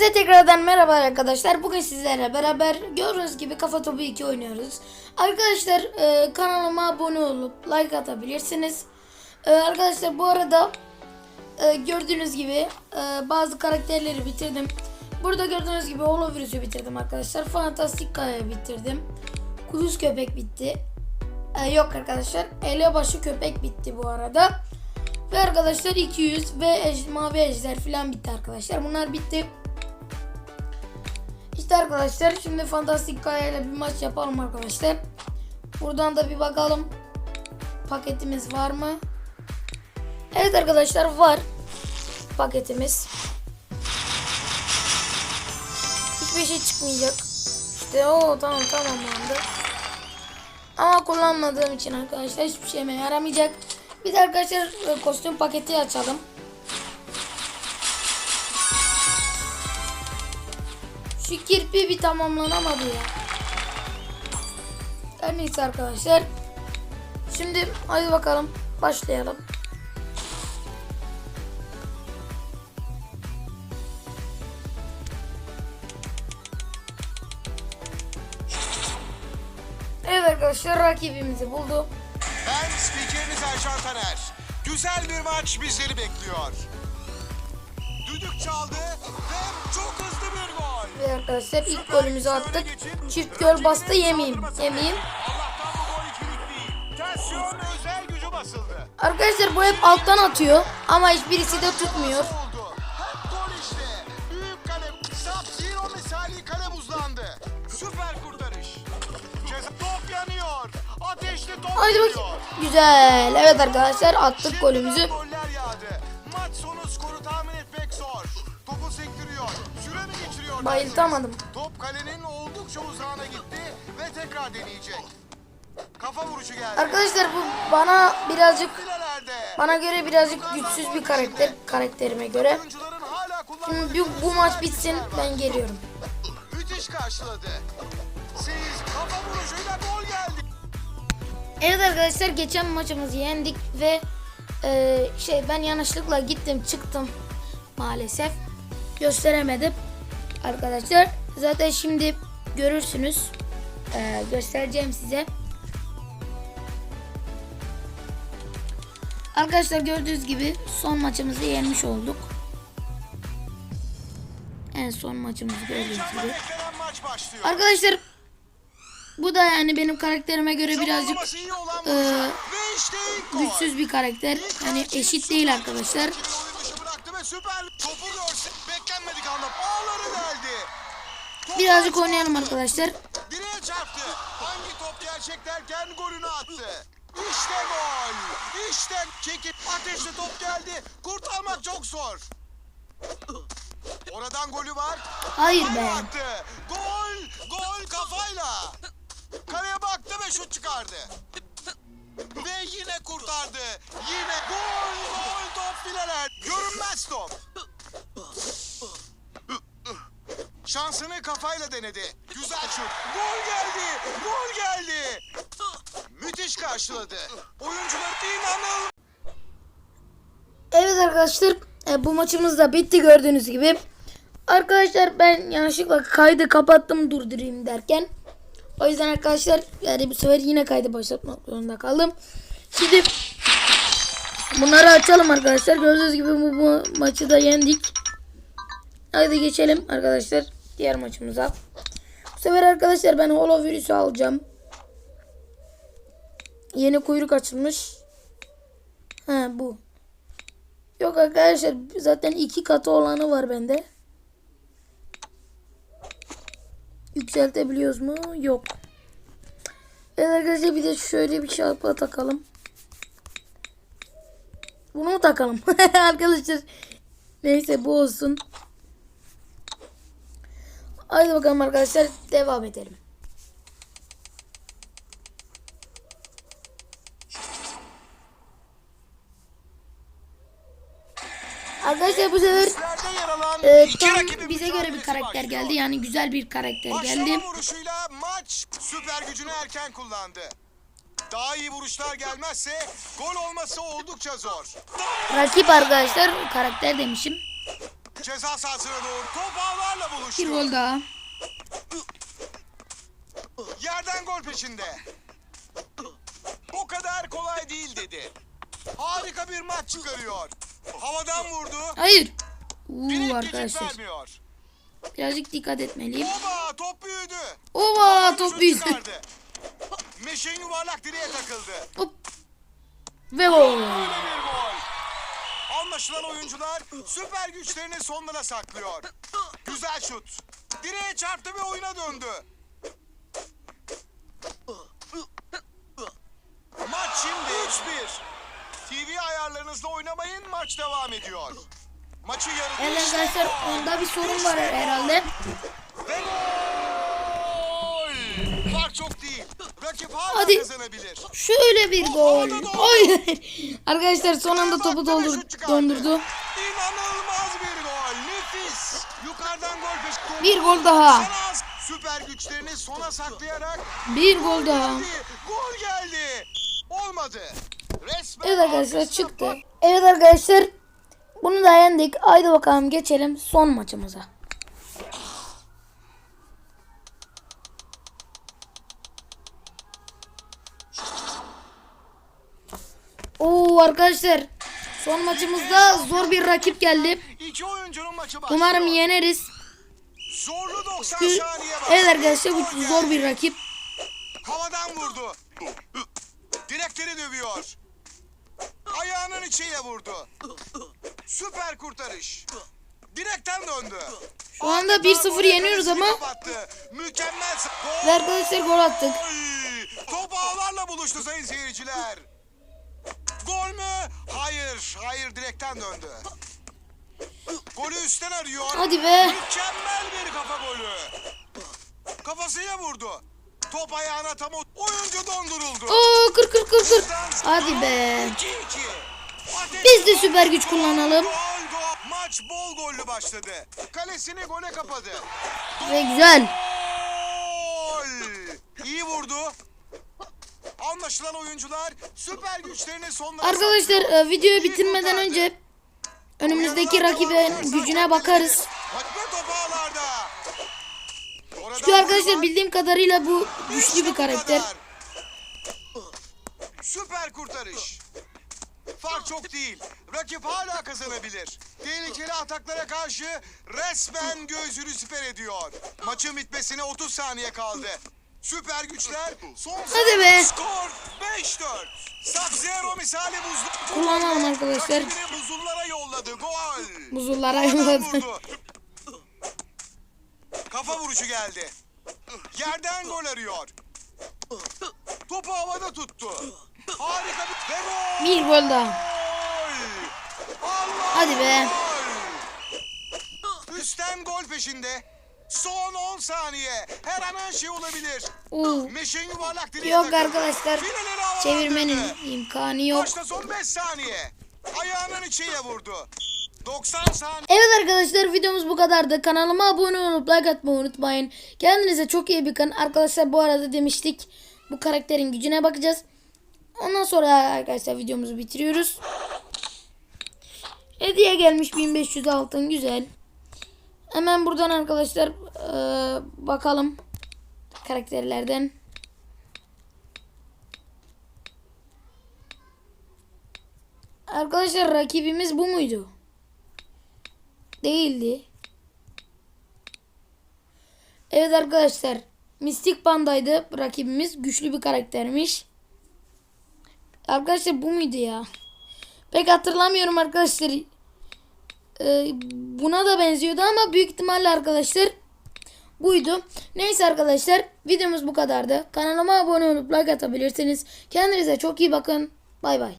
Herkese tekrardan merhaba arkadaşlar. Bugün sizlerle beraber gördüğünüz gibi Kafa Topu 2 oynuyoruz. Arkadaşlar e, kanalıma abone olup like atabilirsiniz. E, arkadaşlar bu arada e, gördüğünüz gibi e, bazı karakterleri bitirdim. Burada gördüğünüz gibi Holovirüs'ü bitirdim arkadaşlar. Fantastik Kaya'yı bitirdim. Kuduz Köpek bitti. E, yok arkadaşlar. Elebaşı Köpek bitti bu arada. Ve arkadaşlar 200 ve ej- mavi ejder falan bitti arkadaşlar. Bunlar bitti. İşte arkadaşlar şimdi Fantastik Kaya ile bir maç yapalım arkadaşlar. Buradan da bir bakalım. Paketimiz var mı? Evet arkadaşlar var. Paketimiz. Hiçbir şey çıkmayacak. İşte o tamam tamamlandı. Ama kullanmadığım için arkadaşlar hiçbir şeyime yaramayacak. Bir de arkadaşlar e, kostüm paketi açalım. Şu kirpi bir tamamlanamadı ya. Her neyse arkadaşlar. Şimdi hadi bakalım başlayalım. Evet arkadaşlar rakibimizi buldum. Ben spikeriniz Erşan Taner. Güzel bir maç bizleri bekliyor. Düdük çaldı ve çok arkadaşlar ilk golümüzü attık. Çift gol bastı yemeyeyim. Yemeyeyim. Arkadaşlar bu hep alttan atıyor ama hiçbirisi de tutmuyor. Haydi bakayım. Güzel. Evet arkadaşlar attık golümüzü. Bayıltamadım. Top kalenin oldukça uzağına gitti ve tekrar deneyecek. Kafa vuruşu geldi. Arkadaşlar bu bana birazcık bana göre birazcık güçsüz bir karakter karakterime göre. Şimdi bu, bu maç bitsin ben geliyorum. müthiş karşıladı. Siz kafa vuruşuyla gol geldi. Evet arkadaşlar geçen maçımızı yendik ve e, şey ben yanlışlıkla gittim çıktım maalesef gösteremedim arkadaşlar zaten şimdi görürsünüz. E, göstereceğim size. Arkadaşlar gördüğünüz gibi son maçımızı yenmiş olduk. En son maçımızı gördüğünüz gibi. arkadaşlar bu da yani benim karakterime göre birazcık e, güçsüz bir karakter. Yani eşit değil arkadaşlar. Süper topu görse beklenmedik anda ağları deldi. Topu Birazcık oynayalım arkadaşlar. Direğe çarptı. Hangi top gerçek derken golünü attı. İşte gol. İşte çekip ateşli top geldi. Kurtarmak çok zor. Oradan golü var. Hayır Kale be. attı. Gol. Gol kafayla. Kaleye baktı ve şut çıkardı. Ve yine kurtardı. Yine gol gol top fileler. Görünmez top. Şansını kafayla denedi. Güzel şut. Gol geldi. Gol geldi. Müthiş karşıladı. Oyuncular inanılmaz. Evet arkadaşlar e, bu maçımız da bitti gördüğünüz gibi. Arkadaşlar ben yanlışlıkla kaydı kapattım durdurayım derken. O yüzden arkadaşlar yani bu sefer yine kaydı başlatmak zorunda kaldım. Şimdi bunları açalım arkadaşlar. Gördüğünüz gibi bu, bu maçı da yendik. Haydi geçelim arkadaşlar diğer maçımıza. Bu sefer arkadaşlar ben holovirüsü alacağım. Yeni kuyruk açılmış. Ha bu. Yok arkadaşlar zaten iki katı olanı var bende. Yükseltebiliyoruz mu? Yok. Evet arkadaşlar bir de şöyle bir şapka takalım. Bunu mu takalım? arkadaşlar neyse bu olsun. Haydi bakalım arkadaşlar devam edelim. Arkadaşlar bu sefer e, tam bize göre bir karakter geldi. Yani güzel bir karakter geldi. Vuruşuyla maç süper gücünü erken kullandı. Daha iyi vuruşlar gelmezse gol olması oldukça zor. Rakip arkadaşlar karakter demişim. Ceza sahasına doğru top ağlarla Bir buluşuyor. gol daha. Yerden gol peşinde. O kadar kolay değil dedi. Harika bir maç çıkarıyor. Havadan vurdu. Hayır. Uuu arkadaşlar. Birazcık dikkat etmeliyim. Oba top büyüdü. Şut top büyüdü. Meşin yuvarlak direğe takıldı. Hop. Ve gol. Anlaşılan oyuncular süper güçlerini sonlara saklıyor. Güzel şut. Direğe çarptı ve oyuna döndü. Maç şimdi 3-1. TV ayarlarınızla oynamayın maç devam ediyor. Maçı Evet arkadaşlar gol. onda bir sorun var herhalde. Ve gol. Fark çok değil. Rakip hala Hadi. kazanabilir. Şöyle bir gol. Hayır. Arkadaşlar son anda topu doldur, dondurdu. İnanılmaz bir gol. Nefis. Yukarıdan gol peş. Bir gol daha. Süper güçlerini sona saklayarak Bir gol daha. geldi. Gol geldi. Olmadı. Resmen Evet arkadaşlar çıktı. Evet arkadaşlar bunu da yendik. Haydi bakalım geçelim son maçımıza. Oo arkadaşlar son maçımızda zor bir rakip geldi. Umarım yeneriz. Zorlu 90 Çünkü- saniye var. Evet arkadaşlar bu zor bir rakip. Havadan vurdu. Direkleri dövüyor. Ayağının içiyle vurdu. Süper kurtarış. Direkten döndü. Şu anda Adeta 1-0 gole yeniyoruz ama kapattı. Mükemmel. Gol. gol attık. Top ağlarla buluştu sayın seyirciler. Gol mü? Hayır. Hayır direkten döndü. Golü üstten arıyor. Hadi be. Mükemmel bir kafa golü. Kafasıyla vurdu. Top ayağına tam oyuncu donduruldu. Oo kır kır kır kır. Hadi be. 2-2. Ateş- Biz de süper güç kullanalım. Maç bol gollü başladı. Kalesini gole kapadı. Ve güzel. Gol. İyi vurdu. Anlaşılan oyuncular süper güçlerini sonlara Arkadaşlar e, videoyu bitirmeden önce önümüzdeki rakibin gücüne bakarız. Maç ve top ağlarda. Çünkü arkadaşlar bildiğim kadarıyla bu güçlü bir karakter. Süper kurtarış. Fark çok değil. Rakip hala kazanabilir. Tehlikeli ataklara karşı resmen göğsünü siper ediyor. Maçın bitmesine 30 saniye kaldı. Süper güçler son Hadi be. skor 5-4. Sub-Zero misali buzlu. Kullanalım arkadaşlar. Rakibini buzullara yolladı. Gol. Buzullara yolladı. Kafa vuruşu geldi. Yerden gol arıyor. Topu havada tuttu. Harika bir ve gol. Bir gol daha. Allah Hadi be. gol. Üstten gol peşinde. Son 10 saniye. Her an her şey olabilir. Oo. Meşin yuvarlak direğe Yok takıldı. arkadaşlar. Çevirmenin imkanı yok. Başta son 5 saniye. Ayağının içiyle vurdu. 90 saniye. Evet arkadaşlar videomuz bu kadardı. Kanalıma abone olup like atmayı unutmayın. Kendinize çok iyi bakın. Arkadaşlar bu arada demiştik bu karakterin gücüne bakacağız. Ondan sonra arkadaşlar videomuzu bitiriyoruz. Hediye gelmiş 1500 altın güzel. Hemen buradan arkadaşlar eee, bakalım karakterlerden. Arkadaşlar rakibimiz bu muydu? Değildi. Evet arkadaşlar. Mistik Panda'ydı rakibimiz. Güçlü bir karaktermiş. Arkadaşlar bu muydu ya? Pek hatırlamıyorum arkadaşlar. Ee, buna da benziyordu ama büyük ihtimalle arkadaşlar buydu. Neyse arkadaşlar videomuz bu kadardı. Kanalıma abone olup like atabilirsiniz. Kendinize çok iyi bakın. Bay bay.